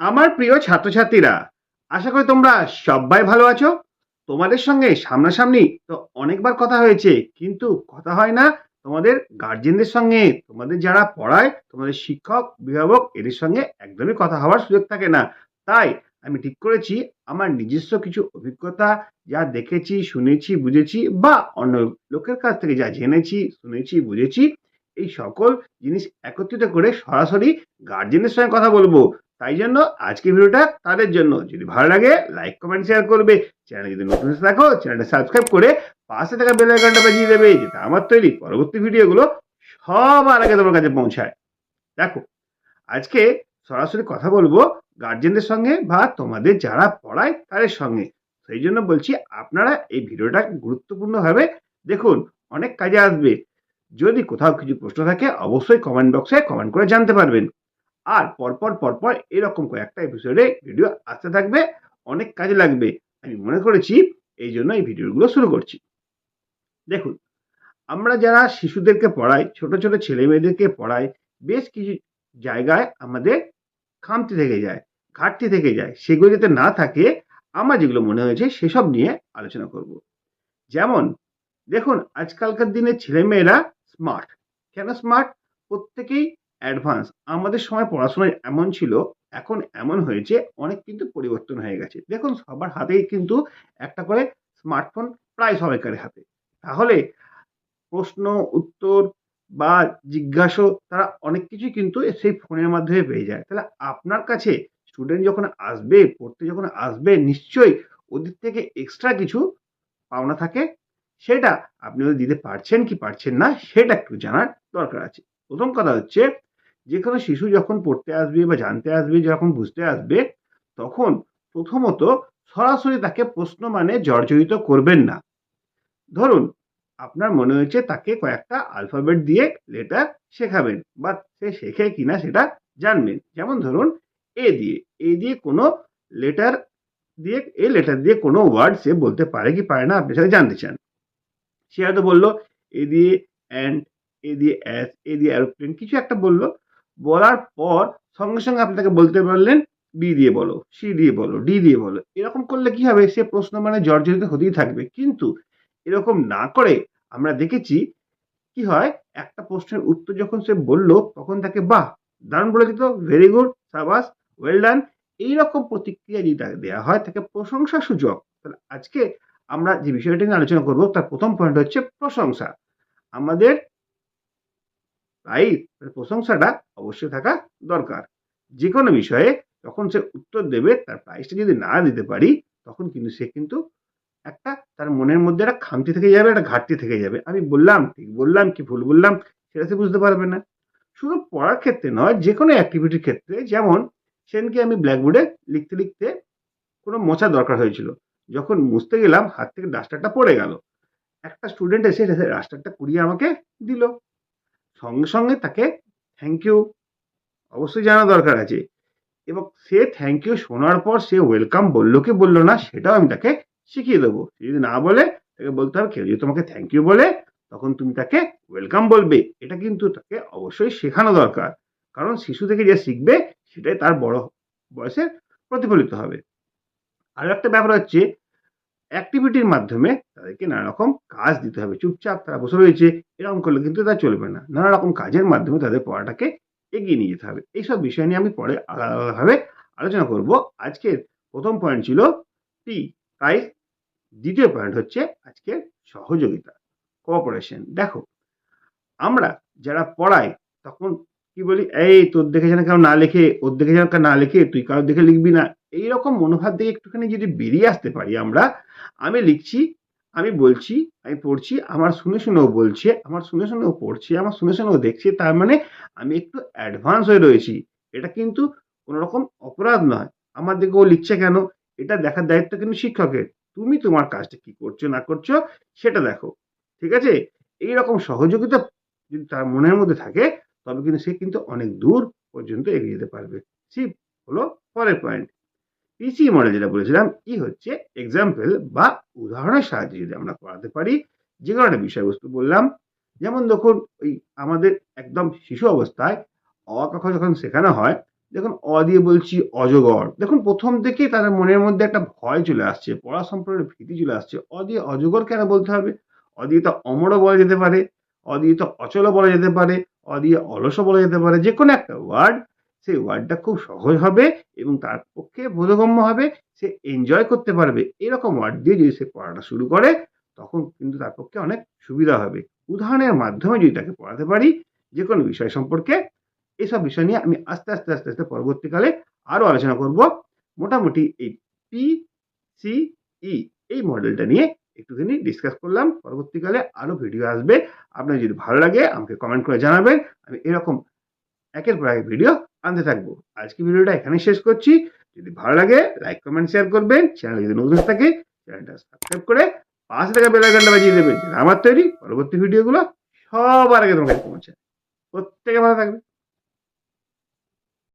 আমার প্রিয় ছাত্রছাত্রীরা, আশা করি তোমরা সবাই ভালো আছো। তোমাদের সঙ্গে সামনাসামনি তো অনেকবার কথা হয়েছে, কিন্তু কথা হয় না। তোমাদের গার্জেনদের সঙ্গে, তোমাদের যারা পড়ায়, তোমাদের শিক্ষক, অভিভাবক, এদের সঙ্গে একদমই কথা হওয়ার সুযোগ থাকে না। তাই আমি ঠিক করেছি, আমার নিজস্ব কিছু অভিজ্ঞতা যা দেখেছি, শুনেছি, বুঝেছি বা অন্য লোকের কাছ থেকে যা জেনেছি, শুনেছি, বুঝেছি, এই সকল জিনিস একত্রিত করে সরাসরি গার্জেনের সঙ্গে কথা বলব। তাই জন্য আজকের ভিডিওটা তাদের জন্য। যদি ভালো লাগে লাইক কমেন্ট শেয়ার করবে। চ্যানেল যদি নতুন থাকো চ্যানেলটা সাবস্ক্রাইব করে পাশে থাকা বেল আইকনটা বাজিয়ে দেবে, যেটা আমার তৈরি পরবর্তী ভিডিওগুলো সবার আগে তোমার কাছে পৌঁছায়। দেখো, আজকে সরাসরি কথা বলব গার্জেনদের সঙ্গে বা তোমাদের যারা পড়ায় তাদের সঙ্গে। সেই জন্য বলছি, আপনারা এই ভিডিওটা গুরুত্বপূর্ণভাবে দেখুন, অনেক কাজে আসবে। যদি কোথাও কিছু প্রশ্ন থাকে, অবশ্যই কমেন্ট বক্সে কমেন্ট করে জানতে পারবেন। আর পরপর পরপর এরকম কয়েকটা এপিসোডে ভিডিও আসতে থাকবে। অনেক কাজে লাগবে, আমি মনে করেছি, এই জন্য এই ভিডিওগুলো শুরু করছি। দেখুন, আমরা যারা শিশুদেরকে পড়াই, ছোট ছোট ছেলে মেয়েদেরকে পড়াই, বেশ কিছু জায়গায় আমাদের খামতি থেকে যায়, ঘাটতি থেকে যায়। সেগুলো যাতে না থাকে, আমার যেগুলো মনে হয়েছে, সেসব নিয়ে আলোচনা করব। যেমন, দেখুন, আজকালকার দিনে ছেলেমেয়েরা স্মার্ট কেন স্মার্ট প্রত্যেকেই অ্যাডভান্স আমাদের সময় পড়াশোনা এমন ছিল, এখন এমন হয়েছে, অনেক কিন্তু পরিবর্তন হয়ে গেছে। দেখুন, সবার হাতেই কিন্তু একটা করে স্মার্টফোন প্রায় সবাইকার হাতে। তাহলে প্রশ্ন, উত্তর বা জিজ্ঞাসা, তারা অনেক কিছুই কিন্তু সেই ফোনের মাধ্যমে পেয়ে যায়। তাহলে আপনার কাছে স্টুডেন্ট যখন আসবে, পড়তে যখন আসবে, নিশ্চয়ই ওদের থেকে এক্সট্রা কিছু পাওনা থাকে। সেটা আপনি ওদের দিতে পারছেন কি পারছেন না, সেটা একটু জানার দরকার আছে। প্রথম কথা হচ্ছে যে কোনো শিশু যখন পড়তে আসবে বা জানতে আসবে, যখন বুঝতে আসবে, তখন প্রথমত সরাসরি তাকে প্রশ্ন মানে জর্জরিত করবেন না। ধরুন, আপনার মনে হয়েছে তাকে কয়েকটা আলফাবেট দিয়ে লেটার শেখাবেন, বা সে শেখে কিনা সেটা জানবেন। যেমন ধরুন এ দিয়ে এ দিয়ে কোনো লেটার দিয়ে এ লেটার দিয়ে কোনো ওয়ার্ড সে বলতে পারে কি পারে না, আপনি সেটা জানতে চান। সে হয়তো বলল এ দিয়ে অ্যান্ড এ দিয়ে অ্যাস এ দিয়ে অ্যারোপ্লেন কিছু একটা বলল। বলার পর সঙ্গে সঙ্গে আপনি তাকে বলতে পারলেন বি দিয়ে বলো সি দিয়ে বলো ডি দিয়ে বলো। এরকম করলে কি হবে? সে প্রশ্ন মানে জর্জরিত হতেই থাকবে। কিন্তু এরকম না করে আমরা দেখেছি কি হয়? একটা প্রশ্নের উত্তর যখন সে বলল, তখন তাকে, বাহ, দারুণ বলে দিত ভেরি গুড সাবাস ওয়েল ডান এইরকম প্রতিক্রিয়া যদি তাকে দেওয়া হয়, তাকে প্রশংসা সূচক। তাহলে আজকে আমরা যে বিষয়টা নিয়ে আলোচনা করব, তার প্রথম পয়েন্ট হচ্ছে প্রশংসা। আমাদের রাইট প্রশংসাটা অবশ্যই থাকা দরকার। যে কোনো বিষয়ে যখন সে উত্তর দেবে, তার প্রাইসটা যদি না দিতে পারি, তখন কিন্তু সে কিন্তু একটা তার মনের মধ্যে একটা খামতি থেকে যাবে, একটা ঘাটতি থেকে যাবে। আমি বললাম, ঠিক বললাম, কি ভুল বললাম, সেটা সে বুঝতে পারবে না। শুধু পড়ার ক্ষেত্রে নয় যে কোনো অ্যাক্টিভিটির ক্ষেত্রে, যেমন সেদিনকে আমি ব্ল্যাকবোর্ডে লিখতে লিখতে কোনো মোছা দরকার হয়েছিল। যখন মুছতে গেলাম, হাত থেকে ডাস্টারটা পড়ে গেল। একটা স্টুডেন্ট এসে ডাস্টারটা কুড়িয়ে আমাকে দিল। সঙ্গে সঙ্গে তাকে থ্যাংক ইউ অবশ্যই জানা দরকার আছে। এবং সে থ্যাংক ইউ শোনার পর সে ওয়েলকাম বলল কি বলল না, সেটাও আমি তাকে শিখিয়ে দেবো। সে যদি না বলে, তাকে বলতে হবে, কেউ যদি তোমাকে থ্যাংক ইউ বলে, তখন তুমি তাকে ওয়েলকাম বলবে। এটা কিন্তু তাকে অবশ্যই শেখানো দরকার। কারণ শিশু থেকে যে শিখবে, সেটাই তার বড় বয়সে প্রতিফলিত হবে। আর একটা ব্যাপার হচ্ছে অ্যাক্টিভিটির মাধ্যমে তাদেরকে নানা রকম কাজ দিতে হবে। চুপচাপ তারা বসে রয়েছে, এরকম করলে কিন্তু তা চলবে না। নানা রকম কাজের মাধ্যমে তাদের পড়াটাকে এগিয়ে নিয়ে যেতে হবে। এইসব বিষয় নিয়ে আমি পরে আলাদা আলাদাভাবে আলোচনা করব। আজকের প্রথম পয়েন্ট ছিল টি তাই দ্বিতীয় পয়েন্ট হচ্ছে আজকে সহযোগিতা কোঅপারেশন দেখো, আমরা যারা পড়াই, তখন কি বলি, এই তোর দেখে যেন কেউ না লেখে, ওর দেখে যেন না লেখে, তুই কারোর দেখে লিখবি না। এইরকম মনোভাব দিয়ে একটুখানি যদি বেরিয়ে আসতে পারি আমরা, আমি লিখছি, আমি বলছি, আমি পড়ছি, আমার শুনে শুনেও বলছে, আমার শুনে শুনেও পড়ছে, আমার শুনে শুনেও দেখছে, তার মানে আমি একটু অ্যাডভান্স হয়ে রয়েছি। এটা কিন্তু কোনো রকম অপরাধ নয়। আমার দিকে ও লিখছে কেন? এটা দেখার দায়িত্ব কিন্তু শিক্ষকের। তুমি তোমার কাজটা কি করছ, না করছ, সেটা দেখো। ঠিক আছে? এই রকম সহযোগিতা যদি তার মনের মধ্যে থাকে, তবে কিন্তু সে কিন্তু অনেক দূর পর্যন্ত এগিয়ে যেতে পারবে। সি হলো পরের পয়েন্ট পিসি মডেল যেটা বলেছিলাম, ই হচ্ছে এক্সাম্পল বা উদাহরণের সাহায্যে যদি আমরা পড়াতে পারি, যে কোনো একটা বিষয়বস্তু বললাম, যেমন দেখুন, ওই আমাদের একদম শিশু অবস্থায় অ ক খ যখন শেখানো হয়, দেখুন অ দিয়ে বলছি অজগর। দেখুন, প্রথম থেকেই তাদের মনের মধ্যে একটা ভয় চলে আসছে, পড়া সম্পর্কে ভীতি চলে আসছে। অ দিয়ে অজগর কেন বলতে হবে? অ দিয়ে তো অমরও বলা যেতে পারে, অ দিয়ে তো অচলও বলা যেতে পারে, অ দিয়ে অলসও বলা যেতে পারে যে কোনো একটা ওয়ার্ড সেই ওয়ার্ডটা খুব সহজ হবে এবং তার পক্ষে বোধগম্য হবে, সে এনজয় করতে পারবে। এরকম ওয়ার্ড দিয়ে যদি সে পড়াটা শুরু করে, তখন কিন্তু তার পক্ষে অনেক সুবিধা হবে। উদাহরণের মাধ্যমে যদি তাকে পড়াতে পারি যে কোনো বিষয় সম্পর্কে, এসব বিষয় নিয়ে আমি আস্তে আস্তে আস্তে আস্তে পরবর্তীকালে আরও আলোচনা করব। মোটামুটি এই পি সি ই এই মডেলটা নিয়ে একটুখানি ডিসকাস করলাম। পরবর্তীকালে আরও ভিডিও আসবে। আপনার যদি ভালো লাগে, আমাকে কমেন্ট করে জানাবেন। আমি এরকম একের পর এক ভিডিও আনতে থাকব। আজকে ভিডিওটা এখানে শেষ করছি। যদি ভালো লাগে লাইক কমেন্ট শেয়ার করবেন। চ্যানেল যদি নতুন থাকে চ্যানেলটা সাবস্ক্রাইব করে পাশে থাকা বেল আইকনটা বাজিয়ে দেবেন। আমার তৈরি পরবর্তী ভিডিওগুলো সবার আগে তোমাকে পৌঁছায়। প্রত্যেকে ভালো থাকবে।